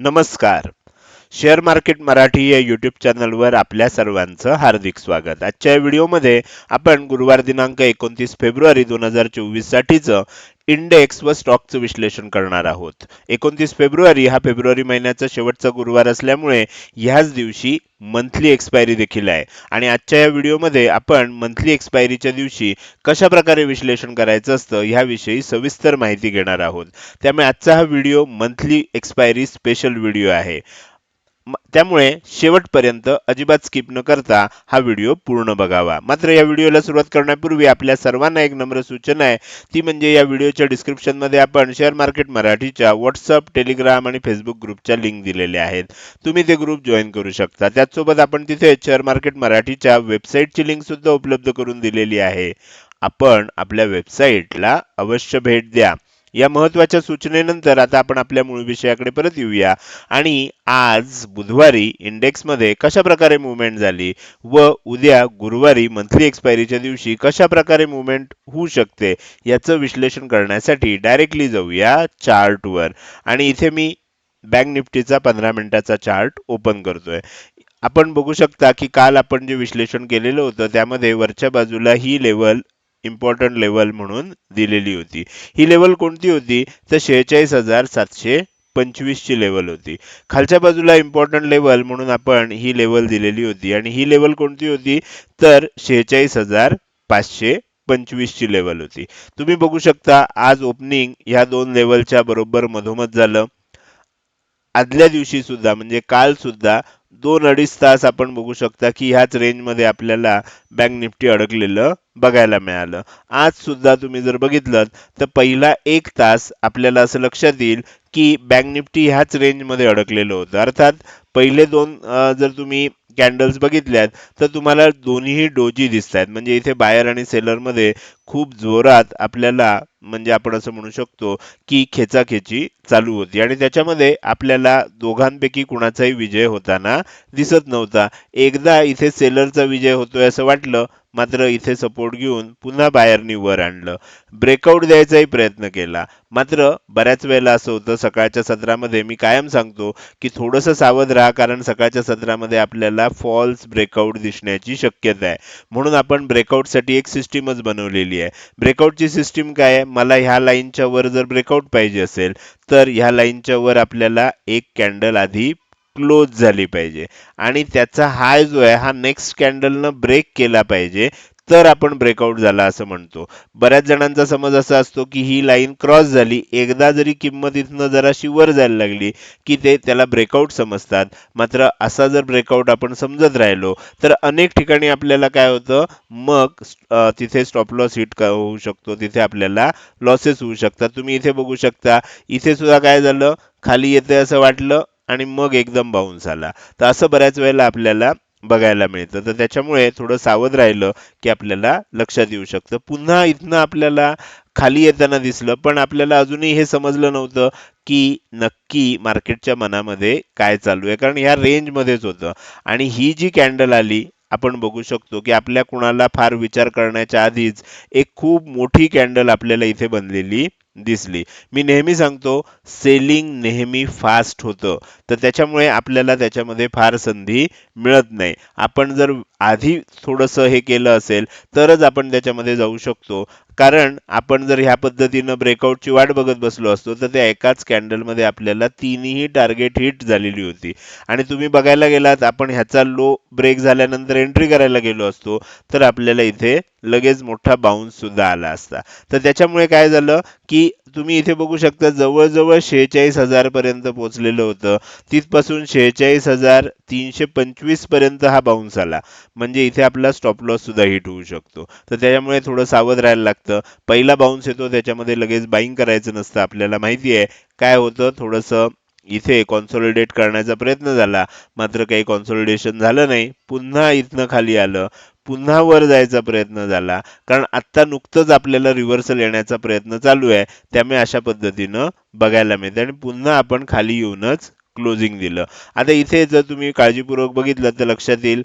नमस्कार. Share market Marathi या YouTube चॅनलवर आपल्या सर्वांचं हार्दिक स्वागत. आजच्या व्हिडिओमध्ये आपण गुरुवार दिनांक एकोणतीस फेब्रुवारी दोन हजार चोवीससाठीचं इंडेक्स व स्टॉकचं विश्लेषण करणार आहोत. एकोणतीस फेब्रुवारी हा फेब्रुवारी महिन्याचा शेवटचा गुरुवार असल्यामुळे ह्याच दिवशी मंथली एक्सपायरी देखील आहे. आणि आजच्या या व्हिडिओमध्ये आपण मंथली एक्सपायरीच्या दिवशी कशा प्रकारे विश्लेषण करायचं असतं ह्याविषयी सविस्तर माहिती घेणार आहोत. त्यामुळे आजचा हा video monthly expiry special video आहे. त्यामुळे शेवटपर्यंत अजिबात स्किप न करता हा व्हिडिओ पूर्ण बघावा. मात्र या व्हिडिओला सुरुवात करण्यापूर्वी आपल्या सर्वांना एक नम्र सूचना आहे. ती म्हणजे या व्हिडिओच्या डिस्क्रिप्शनमध्ये आपण शेअर मार्केट मराठीच्या व्हॉट्सअप टेलिग्राम आणि फेसबुक ग्रुपच्या लिंक दिलेल्या आहेत. तुम्ही ते ग्रुप जॉईन करू शकता. त्याचसोबत आपण तिथे शेअर मार्केट मराठीच्या वेबसाईटची लिंक सुद्धा उपलब्ध करून दिलेली आहे. आपण आपल्या वेबसाईटला अवश्य भेट द्या. या महत्त्वाच्या सूचनेनंतर आता आपण आपल्या मूळ विषयाकडे परत येऊया. आणि आज बुधवारी इंडेक्समध्ये कशा प्रकारे मुवमेंट झाली व उद्या गुरुवारी मंथली एक्सपायरीच्या दिवशी कशा प्रकारे मुवमेंट होऊ शकते याचं विश्लेषण करण्यासाठी डायरेक्टली जाऊया चार्टवर. आणि इथे मी बँक निफ्टीचा पंधरा मिनिटाचा चार्ट ओपन करतोय. आपण बघू शकता की काल आपण जे विश्लेषण केलेलं होतं त्यामध्ये वरच्या बाजूला ही लेवल इम्पॉर्टंट लेवल म्हणून दिलेली होती. ही लेवल कोणती होती? तर शेहेचाळीस हजार सातशे पंचवीस ची लेवल होती. खालच्या बाजूला इम्पॉर्टंट लेवल म्हणून आपण ही लेवल दिलेली होती. आणि ही लेवल कोणती होती? तर शेहेचाळीस हजार पाचशे पंचवीस ची लेवल होती. तुम्ही बघू शकता आज ओपनिंग ह्या दोन लेवलच्या बरोबर मधोमध झालं. आदल्या दिवशी सुद्धा म्हणजे काल सुद्धा दोन अडीच तास आपण बघू शकता की ह्याच रेंजमध्ये आपल्याला बँक निफ्टी अडकलेलं बघायला मिळालं. आज सुद्धा तुम्ही जर बघितलं तर पहिला एक तास आपल्याला असं लक्षात येईल की बँक निफ्टी ह्याच रेंजमध्ये अडकलेलं होतं. अर्थात पहिले दोन जर तुम्ही कॅन्डल्स बघितल्यात तर तुम्हाला दोन्ही डोजी दिसत आहेत म्हणजे इथे बायर आणि सेलरमध्ये खूप जोरात आपल्याला म्हणजे आपण असं म्हणू शकतो की खेचाखेची चालू होती. आणि त्याच्यामध्ये आपल्याला दोघांपैकी कुणाचाही विजय होताना दिसत नव्हता. एकदा इथे सेलरचा विजय होतोय असं वाटलं मात्र इथे सपोर्ट घेऊन पुन्हा बायरनी वर आणलं. ब्रेकआउट द्यायचाही प्रयत्न केला. मात्र बऱ्याच वेळेला असं होतं सकाळच्या सत्रामध्ये मी कायम सांगतो की थोडंसं सावध राहा कारण सकाळच्या सत्रामध्ये आपल्याला फॉल्स ब्रेकआउट दिसण्याची शक्यता आहे. म्हणून आपण ब्रेकआउटसाठी एक सिस्टीमच बनवलेली आहे. ब्रेकआउटची सिस्टीम काय आहे? मला ह्या लाईनच्या वर जर ब्रेकआउट पाहिजे असेल तर ह्या लाईनच्या वर आपल्याला एक कॅन्डल आधी क्लोज झाली पाहिजे. आणि त्याचा हाय जो आहे हा नेक्स्ट कॅन्डलनं ब्रेक केला पाहिजे. तर आपण ब्रेकआउट झाला असं म्हणतो. बऱ्याच जणांचा समज असा असतो की ही लाईन क्रॉस झाली एकदा जरी किंमत इथनं जराशी वर जायला लागली की ते त्याला ब्रेकआउट समजतात. मात्र असा जर ब्रेकआउट आपण समजत राहिलो तर अनेक ठिकाणी आपल्याला काय होतं? मग तिथे स्टॉप लॉस हिट होऊ शकतो? तिथे आपल्याला लॉसेस होऊ शकतात. तुम्ही इथे बघू शकता इथे सुद्धा काय झालं? खाली येते असं वाटलं आणि मग एकदम बाउन्स आला. तर असं बऱ्याच वेळेला आपल्याला बघायला मिळतं. तर त्याच्यामुळे थोडं सावध राहिलं की आपल्याला लक्षात येऊ शकतं. पुन्हा इथनं आपल्याला खाली येताना दिसलं पण आपल्याला अजूनही हे समजलं नव्हतं की नक्की मार्केटच्या मनामध्ये काय चालू आहे. कारण ह्या रेंजमध्येच होतं. आणि ही जी कॅन्डल आली आपण बघू शकतो की आपल्या कुणाला फार विचार करण्याच्या आधीच एक खूप मोठी कॅन्डल आपल्याला इथे बनलेली दिसली. मी नेहमी सांगतो सेलिंग नेहमी फास्ट होतं. तर त्याच्यामुळे आपल्याला त्याच्यामध्ये फार संधी मिळत नाही. आपण जर आधी थोडंसं हे केलं असेल तरच आपण त्याच्यामध्ये जाऊ शकतो. कारण आपण जर ह्या पद्धतीनं ब्रेकआउटची वाट बघत बसलो असतो तर त्या एकाच कॅन्डलमध्ये आपल्याला तिन्ही टार्गेट हिट झालेली होती. आणि तुम्ही बघायला गेलात आपण ह्याचा लो ब्रेक झाल्यानंतर एंट्री करायला गेलो असतो तर आपल्याला इथे लगेच मोठा बाउन्स सुद्धा आला असता. तर त्याच्यामुळे काय झालं की तुम्ही इथे बघू शकता जवळजवळ शेहेचाळीस हजार पर्यंत पोहोचलेलं होतं. तिथपासून शेहेचाळीस हजार तीनशे पंचवीसपर्यंत हा बाउन्स आला. म्हणजे इथे आपला स्टॉप लॉस सुद्धा हिट होऊ शकतो. तर त्याच्यामुळे थोडं सावध राहायला लागतं. पहिला बाउन्स येतो त्याच्यामध्ये लगेच बाईंग करायचं नसतं आपल्याला माहिती आहे. काय होतं? थोडंसं इथे कॉन्सॉलिडेट करण्याचा प्रयत्न झाला. मात्र काही कॉन्सॉलिडेशन झालं नाही. पुन्हा इथनं खाली आलं. पुन्हा वर जायचा प्रयत्न झाला. कारण आत्ता नुकतंच आपल्याला रिव्हर्सल येण्याचा प्रयत्न चालू आहे. त्यामुळे अशा पद्धतीनं बघायला मिळते. आणि पुन्हा आपण खाली येऊनच क्लोजिंग दिलं. आता इथे जर तुम्ही काळजीपूर्वक बघितलं तर लक्षात येईल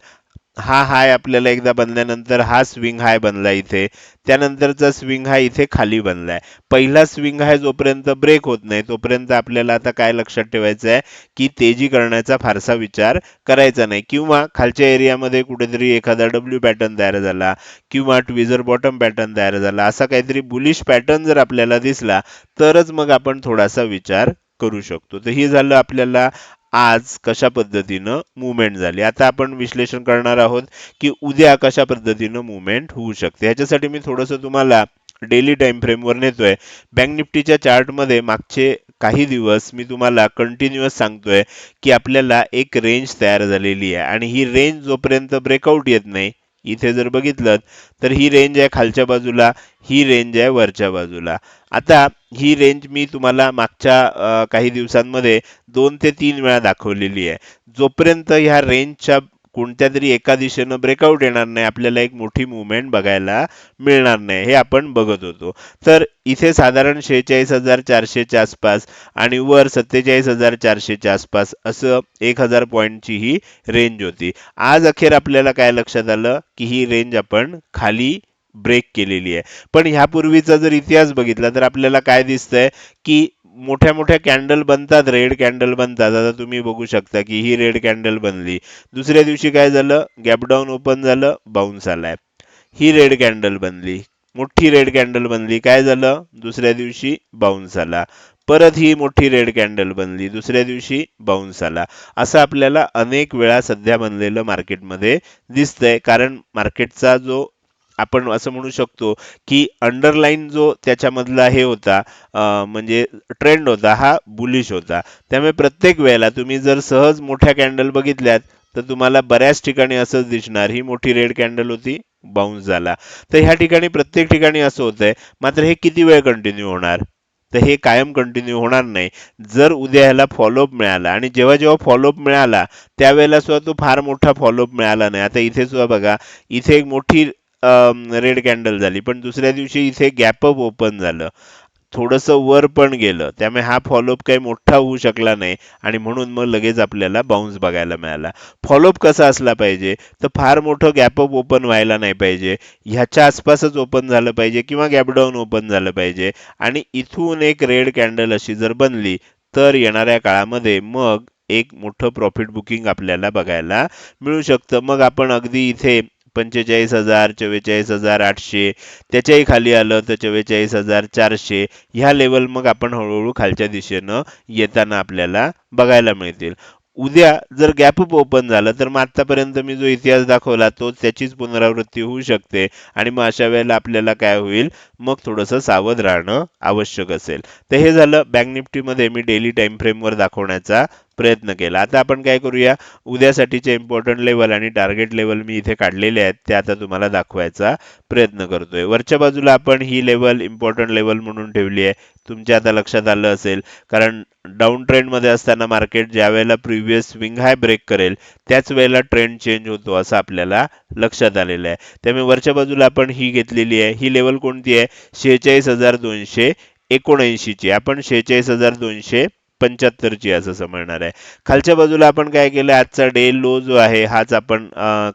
हा हाय आपल्याला एकदा बनल्यानंतर हा स्विंग हाय बनला इथे. त्यानंतरचा स्विंग हाय इथे खाली बनलाय. पहिला स्विंग हाय जोपर्यंत ब्रेक होत नाही तोपर्यंत आपल्याला आता काय लक्षात ठेवायचं आहे की तेजी करण्याचा फारसा विचार करायचा नाही. किंवा खालच्या एरियामध्ये कुठेतरी एखादा डब्ल्यू पॅटर्न तयार झाला किंवा ट्विझर बॉटम पॅटर्न तयार झाला असा काहीतरी बुलिश पॅटर्न जर आपल्याला दिसला तरच मग आपण थोडासा विचार करू शकतो. तर हे झालं आपल्याला आज कशा पद्धतीनं मुवमेंट झाली? आता आपण विश्लेषण करणार आहोत की उद्या कशा पद्धतीनं मुवमेंट होऊ शकते. ह्याच्यासाठी मी थोडंसं तुम्हाला डेली टाइम फ्रेमवर नेतोय. बँक निफ्टीच्या चार्टमध्ये मागचे काही दिवस मी तुम्हाला कंटिन्युअस सांगतोय की आपल्याला एक रेंज तयार झालेली आहे. आणि ही रेंज जोपर्यंत ब्रेकआउट येत नाही इथे जर बघितलं तर ही रेंज आहे खालच्या बाजूला ही रेंज आहे वरच्या बाजूला. आता ही रेंज मी तुम्हाला मागच्या काही दिवसांमध्ये दोन ते तीन वेळा दाखवलेली आहे. जोपर्यंत ह्या रेंजच्या कोणत्या तरी एका दिशेनं ब्रेकआउट येणार नाही आपल्याला एक मोठी मुवमेंट बघायला मिळणार नाही हे आपण बघत होतो. तर इथे साधारण शेहेचाळीस हजार चारशेच्या आसपास आणि वर सत्तेचाळीस हजार चारशेच्या आसपास असं एक हजार पॉईंटची ही रेंज होती. आज अखेर आपल्याला काय लक्षात आलं? की ही रेंज आपण खाली ब्रेक केलेली आहे. पण ह्यापूर्वीचा जर इतिहास बघितला तर आपल्याला काय दिसतंय? की मोठ्या मोठ्या कॅन्डल बनतात रेड कॅन्डल बनतात. आता तुम्ही बघू शकता की ही रेड कॅन्डल बनली. दुसऱ्या दिवशी काय झालं? गॅपडाऊन ओपन झालं बाउन्स आलाय. ही रेड कॅन्डल बनली. मोठी रेड कॅन्डल बनली. काय झालं? दुसऱ्या दिवशी बाउन्स आला. परत ही मोठी रेड कॅन्डल बनली. दुसऱ्या दिवशी बाउन्स आला. असं आपल्याला अनेक वेळा सध्या बनलेलं मार्केटमध्ये दिसतंय. कारण मार्केटचा जो आपण असं म्हणू शकतो की अंडरलाईन जो त्याच्यामधला हे होता म्हणजे ट्रेंड होता हा बुलिश होता. त्यामुळे प्रत्येक वेळेला तुम्ही जर सहज मोठ्या कॅन्डल बघितल्यात तर तुम्हाला बऱ्याच ठिकाणी असंच दिसणार. ही मोठी रेड कॅन्डल होती बाउन्स झाला. तर ह्या ठिकाणी प्रत्येक ठिकाणी असं होतंय मात्र हे किती वेळ कंटिन्यू होणार? तर हे कायम कंटिन्यू होणार नाही. जर उद्या ह्याला फॉलोअप मिळाला आणि जेव्हा जेव्हा फॉलोअप मिळाला त्यावेळेला सुद्धा तो फार मोठा फॉलोअप मिळाला नाही. आता इथे सुद्धा बघा इथे एक मोठी रेड कॅन्डल झाली. पण दुसऱ्या दिवशी इथे गॅपअप ओपन झालं. थोडंसं वर पण गेलं. त्यामुळे हा फॉलोअप काही मोठा होऊ शकला नाही आणि म्हणून मग लगेच आपल्याला बाउन्स बघायला मिळाला. फॉलोअप कसा असला पाहिजे? तर फार मोठं गॅपअप ओपन व्हायला नाही पाहिजे. ह्याच्या आसपासच ओपन झालं पाहिजे किंवा गॅपडाऊन ओपन झालं पाहिजे. आणि इथून एक रेड कॅन्डल अशी जर बनली तर येणाऱ्या काळामध्ये मग एक मोठं प्रॉफिट बुकिंग आपल्याला बघायला मिळू शकतं. मग आपण अगदी इथे पंचेचाळीस हजार चव्वेचाळीस हजार आठशे त्याच्याही खाली आलं तर चव्वेचाळीस हजार चारशे. ह्या लेवल मग आपण हळूहळू खालच्या दिशेनं येताना आपल्याला बघायला मिळतील. उद्या जर गॅपअप ओपन झालं तर मग आतापर्यंत मी जो इतिहास दाखवला तो त्याचीच पुनरावृत्ती होऊ शकते. आणि मग अशा वेळेला आपल्याला काय होईल? मग थोडंसं सावध राहणं आवश्यक असेल. तर हे झालं बँक निफ्टीमध्ये मी डेली टाइम फ्रेमवर दाखवण्याचा प्रयत्न केला. आता आपण काय करूया उद्यासाठीचे इम्पॉर्टंट लेवल आणि टार्गेट लेवल मी इथे काढलेले आहेत ते आता तुम्हाला दाखवायचा प्रयत्न करतोय. वरच्या बाजूला आपण ही लेवल इम्पॉर्टंट लेवल म्हणून ठेवली आहे. तुमच्या आता लक्षात आलं असेल कारण डाऊन ट्रेंडमध्ये असताना मार्केट ज्या वेळेला प्रिव्हियस स्विंग हाय ब्रेक करेल त्याच वेळेला ट्रेंड चेंज होतो असं आपल्याला लक्षात आलेलं आहे. त्यामुळे वरच्या बाजूला आपण ही घेतलेली आहे. ही लेवल कोणती आहे? शेहेचाळीस हजार दोनशे एकोणऐंशीची. आपण शेहेचाळीस हजार दोनशे पंच्याहत्तरची असं समजणार आहे. खालच्या बाजूला आपण काय केलं आजचा डे लो जो आहे हाच आपण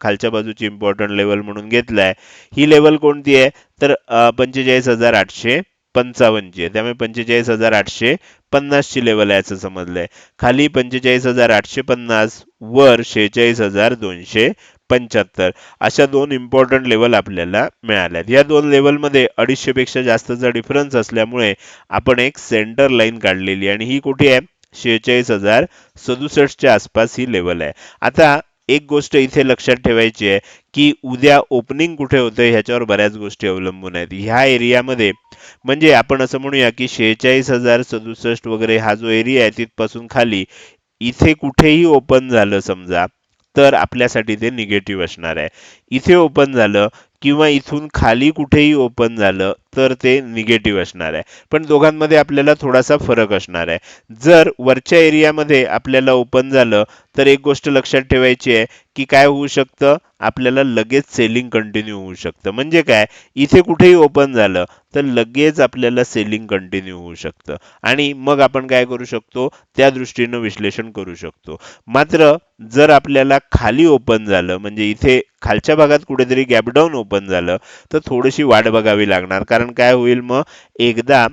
खालच्या बाजूची इम्पॉर्टंट लेवल म्हणून घेतलाय. ही लेवल कोणती आहे? तर पंचेचाळीस हजार आठशे पंचावन्नची आहे. त्यामुळे पंचेचाळीस हजार आठशे पन्नासची लेवल आहे असं समजलंय. खाली पंचेचाळीस हजार आठशे पन्नास वर शेहेचाळीस हजार दोनशे पंच्याहत्तर. अशा दोन इम्पॉर्टंट लेवल आपल्याला मिळाल्यात. या दोन लेवलमध्ये अडीचशेपेक्षा जास्तचा डिफरन्स असल्यामुळे आपण एक सेंटर लाईन काढलेली आहे. आणि ही कुठे आहे? शेहेचाळीस हजार सदुसष्टच्या आसपास ही लेवल आहे. आता एक गोष्ट इथे लक्षात ठेवायची आहे की उद्या ओपनिंग कुठे होतंय ह्याच्यावर बऱ्याच गोष्टी अवलंबून आहेत. ह्या एरियामध्ये म्हणजे आपण असं म्हणूया की शेहेचाळीस हजार सदुसष्ट वगैरे हा जो एरिया आहे तिथपासून खाली इथे कुठेही ओपन झालं समजा तर आपल्यासाठी ते निगेटिव्ह असणार आहे. इथे ओपन झालं किंवा इथून खाली कुठेही ओपन झालं तर ते निगेटिव्ह असणार आहे. पण दोघांमध्ये आपल्याला थोडासा फरक असणार आहे. जर वरच्या एरियामध्ये आपल्याला ओपन झालं तर एक गोष्ट लक्षात ठेवायची आहे की काय होऊ शकतं? आपल्याला लगेच सेलिंग कंटिन्यू होऊ शकतं. म्हणजे काय? इथे कुठेही ओपन झालं तर लगेच आपल्याला सेलिंग कंटिन्यू होऊ शकतं. आणि मग आपण काय करू शकतो? त्या दृष्टीनं विश्लेषण करू शकतो. मात्र जर आपल्याला खाली ओपन झालं म्हणजे इथे खालच्या भागात कुठेतरी गॅपडाऊन ओपन झालं तर थोडीशी वाट बघावी लागणार. कारण कारण काय होईल मग? एकदा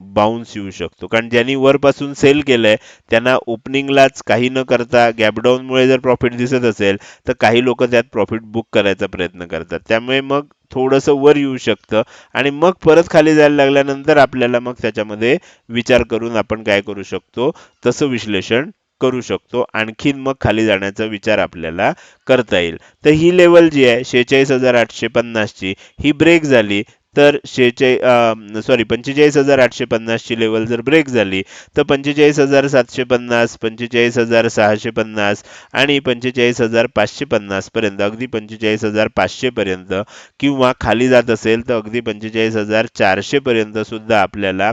बाउन्स येऊ शकतो. कारण ज्यांनी वरपासून सेल केलंय त्यांना ओपनिंगलाच काही न करता गॅपडाऊनमुळे जर प्रॉफिट दिसत असेल तर काही लोक त्यात प्रॉफिट बुक करायचा प्रयत्न करतात. त्यामुळे मग थोडंसं वर येऊ शकतं आणि मग परत खाली जायला लागल्यानंतर आपल्याला मग त्याच्यामध्ये विचार करून आपण काय करू शकतो? तसं विश्लेषण करू शकतो. आणखीन मग खाली जाण्याचा विचार आपल्याला करता येईल. तर ही लेवल जी आहे शेहेचाळीस हजार आठशे पन्नासची ही ब्रेक झाली. तर शेहेचाळीस सॉरी पंचेचाळीस हजार आठशे पन्नासची लेवल जर ब्रेक झाली तर पंचेचाळीस हजार सातशे पन्नास पंचेचाळीस हजार सहाशे पन्नास आणि पंचेचाळीस हजार पाचशे पन्नास पर्यंत अगदी पंचेचाळीस हजार पाचशे पर्यंत किंवा खाली जात असेल तर अगदी पंचेचाळीस हजार चारशे पर्यंत सुद्धा आपल्याला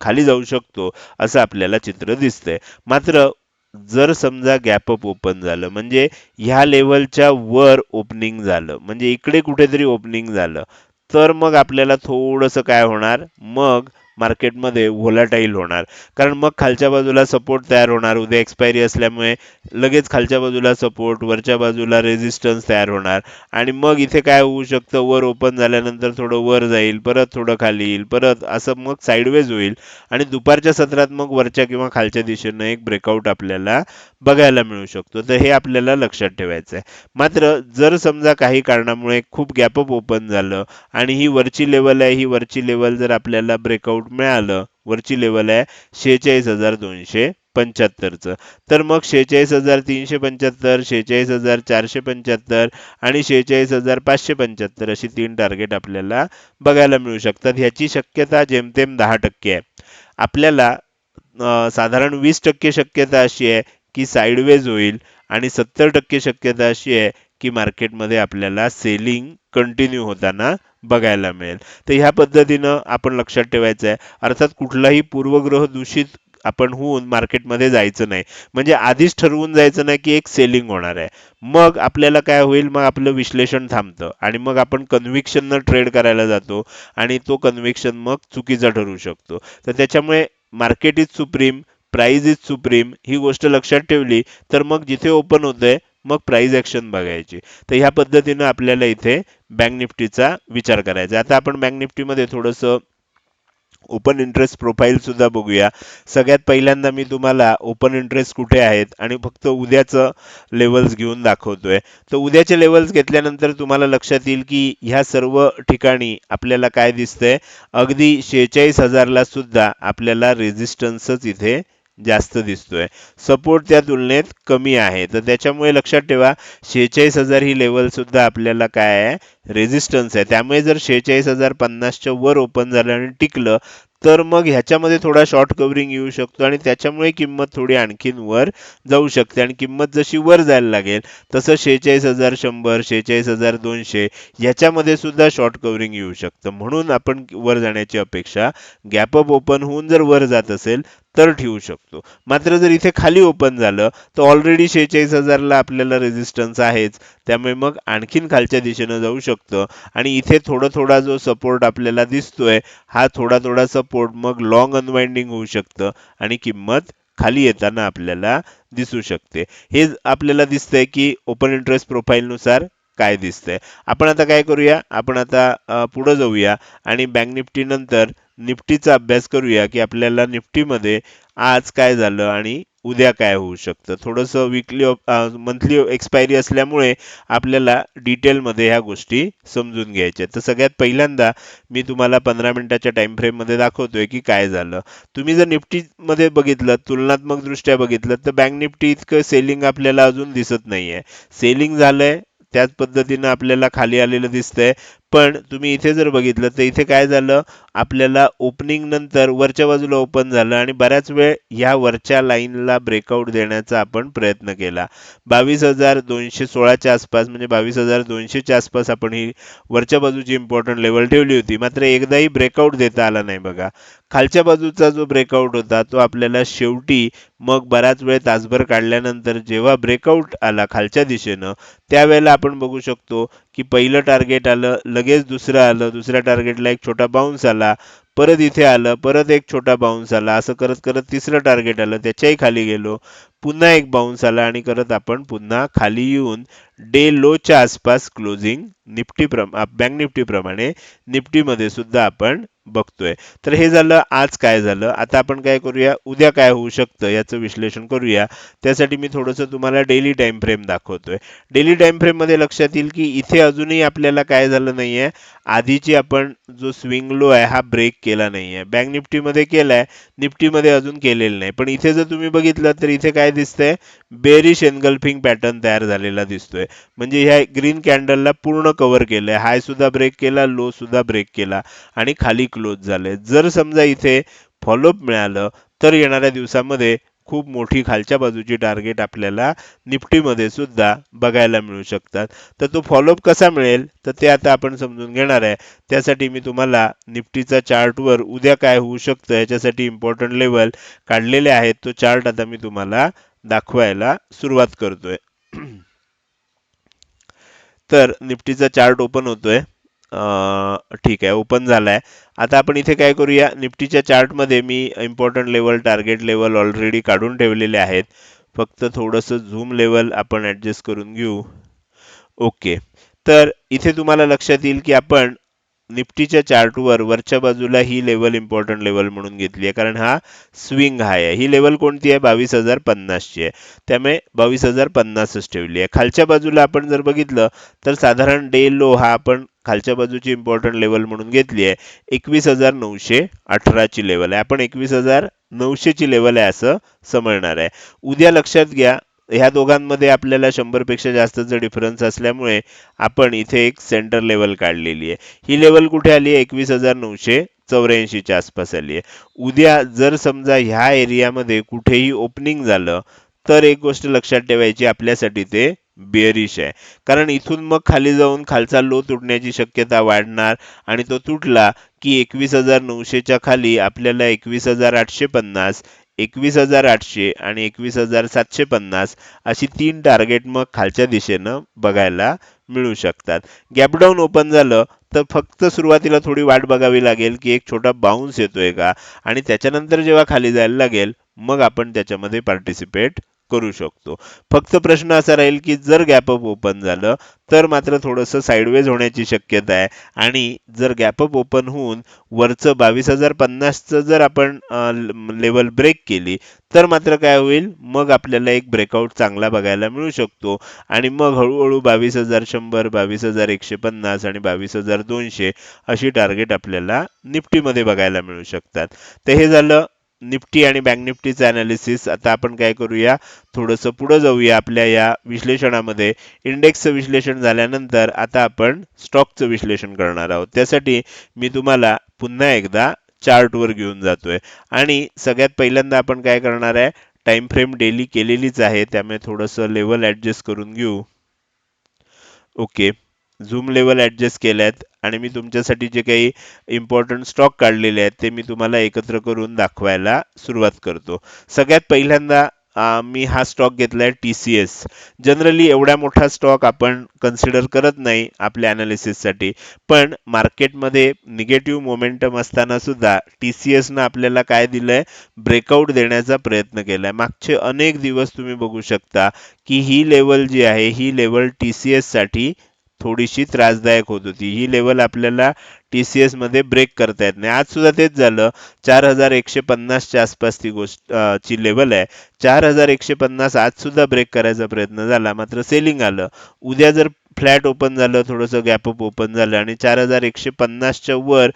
खाली जाऊ शकतो असं आपल्याला चित्र दिसतंय. मात्र जर समजा गॅपअप ओपन झालं म्हणजे ह्या लेवलच्या वर ओपनिंग झालं म्हणजे इकडे कुठेतरी ओपनिंग झालं तर मग आपल्याला थोडंसं काय होणार? मग मार्केटमध्ये व्होलाटाईल होणार. कारण मग खालच्या बाजूला सपोर्ट तयार होणार. उद्या एक्सपायरी असल्यामुळे लगेच खालच्या बाजूला सपोर्ट वरच्या बाजूला रेझिस्टन्स तयार होणार. आणि मग इथे काय होऊ शकतं? वर ओपन झाल्यानंतर थोडं वर जाईल परत थोडं खाली येईल परत असं मग साईडवेज होईल. आणि दुपारच्या सत्रात मग वरच्या किंवा खालच्या दिशेनं एक ब्रेकआउट आपल्याला बघायला मिळू शकतो. तर हे आपल्याला लक्षात ठेवायचं आहे मात्र जर समजा काही कारणामुळे खूप गॅपअप ओपन झालं आणि ही वरची लेवल आहे ही वरची लेवल जर आपल्याला ब्रेकआउट मिळालं वरची लेवल आहे शेहेचाळीस हजार दोनशे पंच्याहत्तरचं. तर मग शेहेचाळीस हजार तीनशे पंच्याहत्तर शेहेचाळीस हजार चारशे पंच्याहत्तर आणि शेहेचाळीस हजार पाचशे पंच्याहत्तर अशी तीन टार्गेट आपल्याला बघायला मिळू शकतात. ह्याची शक्यता जेमतेम दहा टक्के आहे. आपल्याला साधारण वीस टक्के शक्यता अशी आहे की साईडवेज होईल आणि सत्तर टक्के शक्यता अशी आहे की मार्केटमध्ये आपल्याला सेलिंग कंटिन्यू होताना बघायला मिळेल. तर ह्या पद्धतीनं आपण लक्षात ठेवायचं आहे. अर्थात कुठलाही पूर्वग्रह दूषित आपण होऊन मार्केटमध्ये जायचं नाही. म्हणजे आधीच ठरवून जायचं नाही की एक सेलिंग होणार आहे. मग आपल्याला काय होईल? मग आपलं विश्लेषण थांबतं आणि मग आपण कन्व्हिक्शननं ट्रेड करायला जातो आणि तो कन्व्हिक्शन मग चुकीचा ठरू शकतो. तर त्याच्यामुळे market is supreme price is supreme ही गोष्ट लक्षात ठेवली तर मग जिथे ओपन होतंय मग प्राईज ॲक्शन बघायची. तर ह्या पद्धतीनं आपल्याला इथे बँक निफ्टीचा विचार करायचा आता आपण बँक निफ्टीमध्ये थोडंसं ओपन इंटरेस्ट प्रोफाईल सुद्धा बघूया. सगळ्यात पहिल्यांदा मी तुम्हाला ओपन इंटरेस्ट कुठे आहेत आणि फक्त उद्याचं लेवल्स घेऊन दाखवतोय. तर उद्याचे लेवल्स घेतल्यानंतर तुम्हाला लक्षात येईल की ह्या सर्व ठिकाणी आपल्याला काय दिसतंय? अगदी शेहेचाळीस हजारला सुद्धा आपल्याला रेझिस्टन्सच इथे जास्त दिसतोय. सपोर्ट त्या तुलनेत कमी आहे. तर त्याच्यामुळे लक्षात ठेवा शेहेचाळीस हजार ही लेवल सुद्धा आपल्याला काय आहे? रेझिस्टन्स आहे. त्यामुळे जर शेहेचाळीस हजार पन्नासच्या वर ओपन झालं आणि टिकलं तर मग ह्याच्यामध्ये थोडा शॉर्ट कव्हरिंग येऊ शकतो आणि त्याच्यामुळे किंमत थोडी आणखीन वर जाऊ शकते. आणि किंमत जशी वर जायला लागेल तसं शेहेचाळीस हजार शंभर शेहेचाळीस हजार दोनशे याच्यामध्ये सुद्धा शॉर्ट कव्हरिंग येऊ शकतं. म्हणून आपण वर जाण्याची अपेक्षा गॅपअप ओपन होऊन जर वर जात असेल तर ठेवू शकतो. मात्र जर इथे खाली ओपन झालं तर ऑलरेडी शेहेचाळीस हजारला आपल्याला रेझिस्टन्स आहेच. त्यामुळे मग आणखीन खालच्या दिशेनं जाऊ शकतं. आणि इथे थोडा थोडा जो सपोर्ट आपल्याला दिसतोय हा थोडा थोडा सपोर्ट मग लॉंग अनवाइंडिंग होऊ शकतं. आणि किंमत खाली येताना आपल्याला दिसू शकते. हे आपल्याला दिसतंय की ओपन इंटरेस्ट प्रोफाईलनुसार काय दिसतंय. आपण आता काय करूया? आपण आता पुढं जाऊया आणि बँक निफ्टीनंतर निफ्टीचा अभ्यास करूया की आपल्याला निफ्टीमध्ये आज काय झालं आणि उद्या काय होऊ शकतं. थोडंसं विकली मंथली एक्सपायरी असल्यामुळे आपल्याला डिटेलमध्ये ह्या गोष्टी समजून घ्यायच्या तर सगळ्यात पहिल्यांदा मी तुम्हाला पंधरा मिनिटाच्या टाइम फ्रेममध्ये दाखवतोय की काय झालं. तुम्ही जर निफ्टीमध्ये बघितलं तुलनात्मकदृष्ट्या बघितलं तर बँक निफ्टी इतकं सेलिंग आपल्याला अजून दिसत नाही आहे सेलिंग झालंय त्याच पद्धतीनं आपल्याला खाली आलेलं दिसतंय. पण तुम्ही इथे जर बघितलं तर इथे काय झालं? आपल्याला ओपनिंग नंतर वरच्या बाजूला ओपन झालं आणि बऱ्याच वेळ ह्या वरच्या लाईनला ब्रेकआउट देण्याचा आपण प्रयत्न केला. बावीस हजार दोनशे सोळाच्या आसपास म्हणजे बावीस हजार दोनशेच्या आसपास आपण ही वरच्या बाजूची इम्पॉर्टंट लेवल ठेवली होती. मात्र एकदाही ब्रेकआउट देता आला नाही बघा. खालच्या बाजूचा जो ब्रेकआउट होता तो आपल्याला शेवटी मग बराच वेळ तासभर काढल्यानंतर जेव्हा ब्रेकआउट आला खालच्या दिशेनं त्यावेळेला आपण बघू शकतो की पहिलं टार्गेट आलं लगेच दुसरं आलं दुसऱ्या टार्गेटला एक छोटा बाउन्स आला परत इथे आलं परत एक छोटा बाउन्स आला असं करत करत तिसरं टार्गेट आलं त्याच्याही खाली गेलो पुन्हा एक बाउन्स आला आणि करत आपण पुन्हा खाली येऊन डे लोच्या आसपास क्लोजिंग निफ्टी प्रमा बँक निफ्टी प्रमाणे निफ्टीमध्ये सुद्धा आपण बघतोय. तर हे झालं आज काय झालं? आता आपण काय करूया? उद्या काय होऊ शकतं याचं विश्लेषण करूया. त्यासाठी मी थोडंसं तुम्हाला डेली टाइम फ्रेम दाखवतोय. डेली टाइम फ्रेममध्ये लक्षात येईल की इथे अजूनही आपल्याला काय झालं नाहीये. आधीची आपण जो स्विंग लो आहे हा ब्रेक केला नाहीये. बँक निफ्टीमध्ये केलाय निफ्टीमध्ये अजून केलेलं नाही. पण इथे जर तुम्ही बघितलं तर इथे काय दिसतंय? बेरिश एनगल्फिंग पॅटर्न तयार झालेला दिसतोय. म्हणजे ह्या ग्रीन कॅन्डलला पूर्ण कव्हर केलंय. हाय सुद्धा ब्रेक केला लो सुद्धा ब्रेक केला. आणि खाली क्लोज झाले. जर समजा इथे फॉलोअप मिळालं तर येणाऱ्या दिवसामध्ये खूप मोठी खालच्या बाजूची टार्गेट आपल्याला निफ्टीमध्ये सुद्धा बघायला मिळू शकतात. तर तो फॉलोअप कसा मिळेल? तर ते आता आपण समजून घेणार आहे. त्यासाठी मी तुम्हाला निफ्टीचा चार्टवर उद्या काय होऊ शकतं याच्यासाठी इम्पॉर्टंट लेवल काढलेले आहेत. तो चार्ट आता मी तुम्हाला दाखवायला सुरुवात करतोय. तर निफ्टीचा चार्ट ओपन होतोय. ठीक आहे ओपन झालाय. आता आपण इथे काय करूया निफ्टीच्या चार्टमध्ये मी important level target level already काढून ठेवलेले आहेत. फक्त थोडंसं झूम लेवल आपण ॲडजस्ट करून घेऊ. ओके तर इथे तुम्हाला लक्षात येईल की आपण निफ्टीच्या चार्टवर वरच्या बाजूला ही लेवल इम्पॉर्टंट लेवल म्हणून घेतली आहे. कारण हा स्विंग हाय आहे. ही लेवल कोणती आहे? बावीस हजार पन्नासची आहे. त्यामुळे बावीस हजार पन्नासच ठेवली आहे. खालच्या बाजूला आपण जर बघितलं तर साधारण डे लो हा आपण खालच्या बाजूची इम्पॉर्टंट लेवल म्हणून घेतली आहे. एकवीस हजार नऊशे अठराची लेवल आहे. आपण एकवीस हजार नऊशेची लेवल आहे असं समजणार आहे. उद्या लक्षात घ्या ह्या दोघांमध्ये आपल्याला शंभरपेक्षा जास्तचा डिफरन्स असल्यामुळे आपण इथे एक सेंटर लेवल काढलेली आहे. ही लेवल कुठे आली आहे? एकवीस हजार नऊशे चौऱ्याऐंशीच्या आसपास आली आहे. उद्या जर समजा ह्या एरियामध्ये कुठेही ओपनिंग झालं तर एक गोष्ट लक्षात ठेवायची आपल्यासाठी ते बेअरिश आहे. कारण इथून मग खाली जाऊन खालचा लो तुटण्याची शक्यता वाढणार आणि तो तुटला की एकवीस हजार नऊशेच्या खाली आपल्याला एकवीस हजार आठशे पन्नास एकवीस हजार आठशे आणि एकवीस हजार सातशे पन्नास अशी तीन टार्गेट मग खालच्या दिशेनं बघायला मिळू शकतात. गॅपडाऊन ओपन झालं तर फक्त सुरुवातीला थोडी वाट बघावी लागेल की एक छोटा बाउन्स येतोय का? आणि त्याच्यानंतर जेव्हा खाली जायला लागेल मग आपण त्याच्यामध्ये पार्टिसिपेट करू शकतो. फक्त प्रश्न असा राहील की जर गॅपअप ओपन झालं तर मात्र थोडंसं साईडवेज होण्याची शक्यता आहे. आणि जर गॅपअप ओपन होऊन वरचं बावीस हजार पन्नासचं जर आपण लेवल ब्रेक केली तर मात्र काय होईल? मग आपल्याला एक ब्रेकआउट चांगला बघायला मिळू शकतो. आणि मग हळूहळू बावीस हजार शंभर बावीस हजार एकशे पन्नास आणि बावीस हजार दोनशे अशी टार्गेट आपल्याला निफ्टीमध्ये बघायला मिळू शकतात. तर हे झालं. निफ्टी आणि बँक निफ्टीचं अनालिसिस आता आपण काय करूया? थोडंसं पुढं जाऊया आपल्या या विश्लेषणामध्ये. इंडेक्सचं विश्लेषण झाल्यानंतर आता आपण स्टॉकचं विश्लेषण करणार आहोत. त्यासाठी मी तुम्हाला पुन्हा एकदा चार्टवर घेऊन जातोय. आणि सगळ्यात पहिल्यांदा आपण काय करणार आहे? टाइम फ्रेम डेली केलेलीच आहे. त्यामुळे थोडंसं लेवल ॲडजस्ट करून घेऊ. ओके झूम लेवल ॲडजस्ट आहेत आणि मी तुमच्यासाठी जे काही इम्पॉर्टंट स्टॉक काढलेले आहेत ते मी तुम्हाला एकत्र करून दाखवायला सुरुवात करतो. सगळ्यात पहिल्यांदा मी हा स्टॉक घेतलाय टी सी एस जनरली एवढ्या मोठा स्टॉक आपण कन्सिडर करत नाही आपल्या अनालिसिससाठी पण मार्केटमध्ये निगेटिव्ह मोमेंटम असताना सुद्धा टी सी एसनं आपल्याला काय दिलंय? ब्रेकआउट देण्याचा प्रयत्न केला आहे मागचे अनेक दिवस तुम्ही बघू शकता की ही लेवल जी आहे ही लेवल टी सी एससाठी थोडीशी त्रासदायक होत होती. ही लेवल आपल्याला टी सी एसमध्ये ब्रेक करता येत नाही. आज सुद्धा तेच झालं. चार हजार एकशे पन्नासच्या आसपास ती गोष्ट ची लेवल आहे. चार हजार एकशे पन्नास आज सुद्धा ब्रेक करायचा प्रयत्न झाला. मात्र सेलिंग आलं. उद्या जर फ्लॅट ओपन झालं थोडंसं गॅपअप ओपन झालं आणि चार हजार एकशे पन्नासच्या वर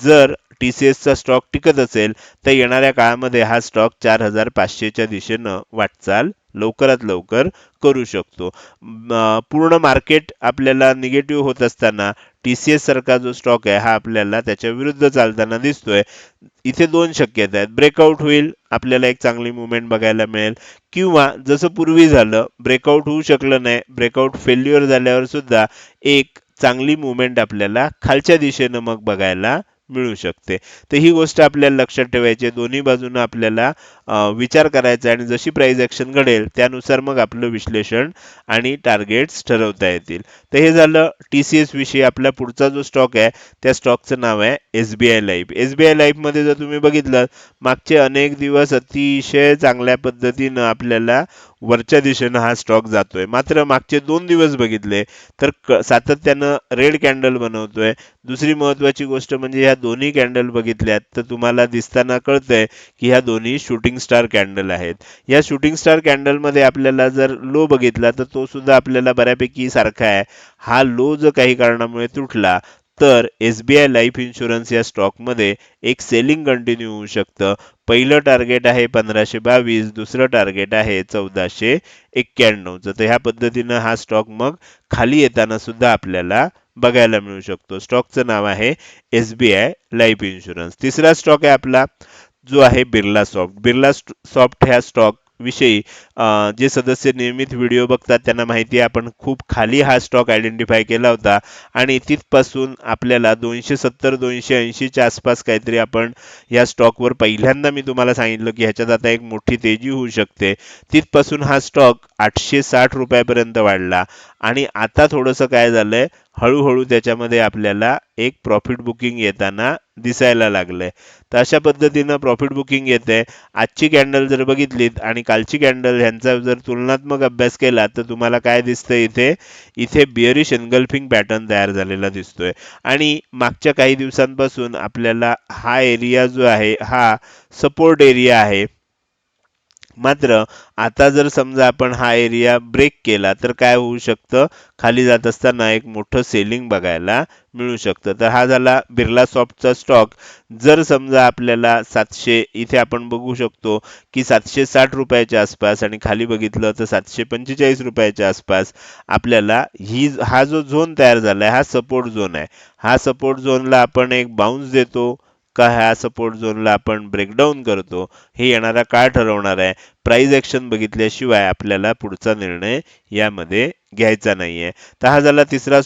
जर टी सी एसचा स्टॉक टिकत असेल तर येणाऱ्या काळामध्ये हा स्टॉक चार हजार पाचशेच्या दिशेनं वाटचाल लवकरात लवकर करू शकतो. पूर्ण मार्केट आपल्याला निगेटिव्ह होत असताना टी सी एस सारखा जो स्टॉक आहे हा आपल्याला त्याच्या विरुद्ध चालताना दिसतोय. इथे दोन शक्यता आहेत. ब्रेकआउट होईल आपल्याला एक चांगली मुवमेंट बघायला मिळेल. किंवा जसं पूर्वी झालं ब्रेकआउट होऊ शकलं नाही ब्रेकआउट फेल्युअर झाल्यावर सुद्धा एक चांगली मुवमेंट आपल्याला खालच्या दिशेनं मग बघायला मिळू शकते. तर ही गोष्ट आपल्याला लक्षात ठेवायची दोन्ही बाजूनं आपल्याला विचार करायचा आहे आणि जशी प्राईज ॲक्शन घडेल त्यानुसार मग आपलं विश्लेषण आणि टार्गेट्स ठरवता येतील. तर हे झालं टी सी एस विषयी आपला पुढचा जो स्टॉक आहे त्या स्टॉकचं नाव आहे S B I life S B I लाईफमध्ये जर तुम्ही बघितलं मागचे अनेक दिवस अतिशय चांगल्या पद्धतीनं आपल्याला वरच्या दिशेनं हा स्टॉक जातोय. मात्र मागचे दोन दिवस बघितले तर क- सातत्यानं रेड कॅन्डल बनवतोय. दुसरी महत्वाची गोष्ट म्हणजे ह्या दोन्ही कॅन्डल बघितल्यात तर तुम्हाला दिसताना कळतंय की ह्या दोन्ही शूटिंग स्टार कॅन्डल आहेत. या शूटिंग स्टार कॅन्डलमध्ये आपल्याला जर लो बघितला तर तो सुद्धा आपल्याला बऱ्यापैकी सारखा आहे. हा लो जर काही कारणामुळे तुटला तर S B I life insurance या स्टॉकमध्ये एक सेलिंग कंटिन्यू होऊ शकतं. पहिलं टार्गेट आहे पंधराशे बावीस दुसरं टार्गेट आहे चौदाशे एक्क्याण्णवचं तर ह्या पद्धतीनं हा स्टॉक मग खाली येताना सुद्धा आपल्याला बघायला मिळू शकतो. स्टॉकचं नाव आहे S B I life insurance तिसरा स्टॉक आहे आपला जो आहे बिर्ला सॉफ्ट. बिर्ला सॉफ्ट ह्या स्टॉक विषयी जे सदस्य नियमित व्हिडिओ बघतात त्यांना माहिती आहे आपण खूप खाली हा स्टॉक आयडेंटिफाय केला होता आणि तिथपासून आपल्याला दोनशे सत्तर दोनशे ऐंशीच्या आसपास काहीतरी आपण या स्टॉकवर पहिल्यांदा मी तुम्हाला सांगितलं की ह्याच्यात आता एक मोठी तेजी होऊ शकते. तिथपासून हा स्टॉक आठशे साठ रुपयापर्यंत वाढला आणि आता थोडंसं काय झालंय हळूहळू त्याच्यामध्ये आपल्याला एक प्रॉफिट बुकिंग येताना दिसायला लागलं आहे तर अशा पद्धतीनं प्रॉफिट बुकिंग येते. आजची कॅन्डल जर बघितलीत आणि कालची कॅन्डल ह्यांचा जर तुलनात्मक अभ्यास केला तर तुम्हाला काय दिसतं इथे? इथे बिअरिश एनगल्फिंग पॅटर्न तयार झालेला दिसतोय. आणि मागच्या काही दिवसांपासून आपल्याला हा एरिया जो आहे हा सपोर्ट एरिया आहे मात्र आता जर समजा आपण हा एरिया ब्रेक केला तर काय होऊ शकतं? खाली जात असताना एक मोठं सेलिंग बघायला मिळू शकतं. तर हा झाला बिर्ला सॉफ्टचा स्टॉक जर समजा आपल्याला सातशे इथे आपण बघू शकतो की सातशे साठ रुपयाच्या आसपास आणि खाली बघितलं तर सातशे पंचेचाळीस रुपयाच्या आसपास आपल्याला ही हा जो झोन तयार झाला आहे हा सपोर्ट झोन आहे. हा सपोर्ट झोनला आपण एक बाउन्स देतो. का ह्या सपोर्ट झोनला आपण ब्रेकडाऊन करतो हे येणारा काळ ठरवणार आहे? प्राईज ऍक्शन बघितल्याशिवाय आपल्याला पुढचा निर्णय यामध्ये घ्यायचा नाहीये. तर हा झाला तिसरा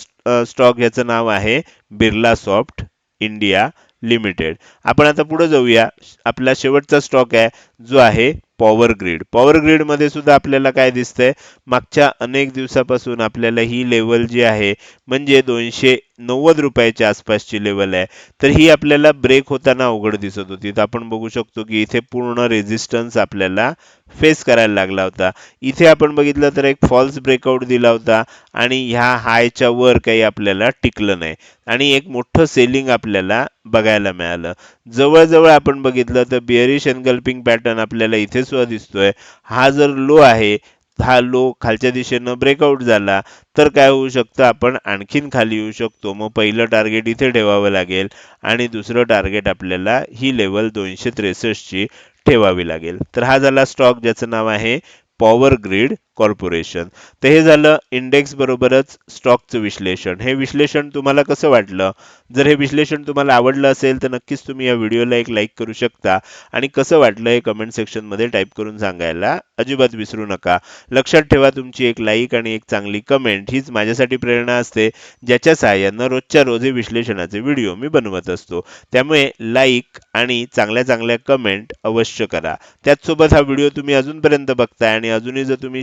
स्टॉक याचं नाव आहे बिर्ला सॉफ्ट इंडिया लिमिटेड. आपण आता पुढे जाऊया. आपला शेवटचा स्टॉक आहे जो आहे पॉवर ग्रीड पॉवर ग्रीडमध्ये सुद्धा आपल्याला काय दिसतंय? मागच्या अनेक दिवसापासून आपल्याला ही लेवल जी आहे म्हणजे दोनशे नव्वद रुपयाच्या आसपासची लेवल आहे. तर ही आपल्याला ब्रेक होताना अवघड दिसत होती. तर आपण बघू शकतो की इथे पूर्ण रेझिस्टन्स आपल्याला फेस करायला लागला होता. इथे आपण बघितलं तर एक फॉल्स ब्रेकआउट दिला होता आणि ह्या हायच्या वर काही आपल्याला टिकलं नाही. आणि एक मोठं सेलिंग आपल्याला बघायला मिळालं. जवळजवळ आपण बघितलं तर बिअरिश एनगल्पिंग पॅटर्न आपल्याला इथे सुद्धा दिसतोय. हा जर लो आहे हा लो खालच्या दिशेनं ब्रेकआउट झाला तर काय होऊ शकतं? आपण आणखीन खाली येऊ शकतो. मग पहिलं टार्गेट इथे ठेवावं लागेल आणि दुसरं टार्गेट आपल्याला ही लेवल दोनशे त्रेसष्टची ठेवावी लागेल. तर हा झाला स्टॉक ज्याचं नाव आहे पॉवर ग्रीड कॉर्पोरेशन तर हे झालं इंडेक्स बरोबरच स्टॉकचं विश्लेषण. हे विश्लेषण तुम्हाला कसं वाटलं? जर हे विश्लेषण तुम्हाला आवडलं असेल तर नक्कीच तुम्ही या व्हिडिओला एक लाईक करू शकता. आणि कसं वाटलं हे कमेंट सेक्शनमध्ये टाईप करून सांगायला अजिबात विसरू नका. लक्षात ठेवा तुमची एक लाईक आणि एक चांगली कमेंट हीच माझ्यासाठी प्रेरणा असते ज्याच्या सहाय्यानं रोजच्या रोज हे विश्लेषणाचे व्हिडिओ मी बनवत असतो. त्यामुळे लाईक आणि चांगल्या चांगल्या कमेंट अवश्य करा. त्याचसोबत हा व्हिडिओ तुम्ही अजूनपर्यंत बघताय आणि अजूनही जर तुम्ही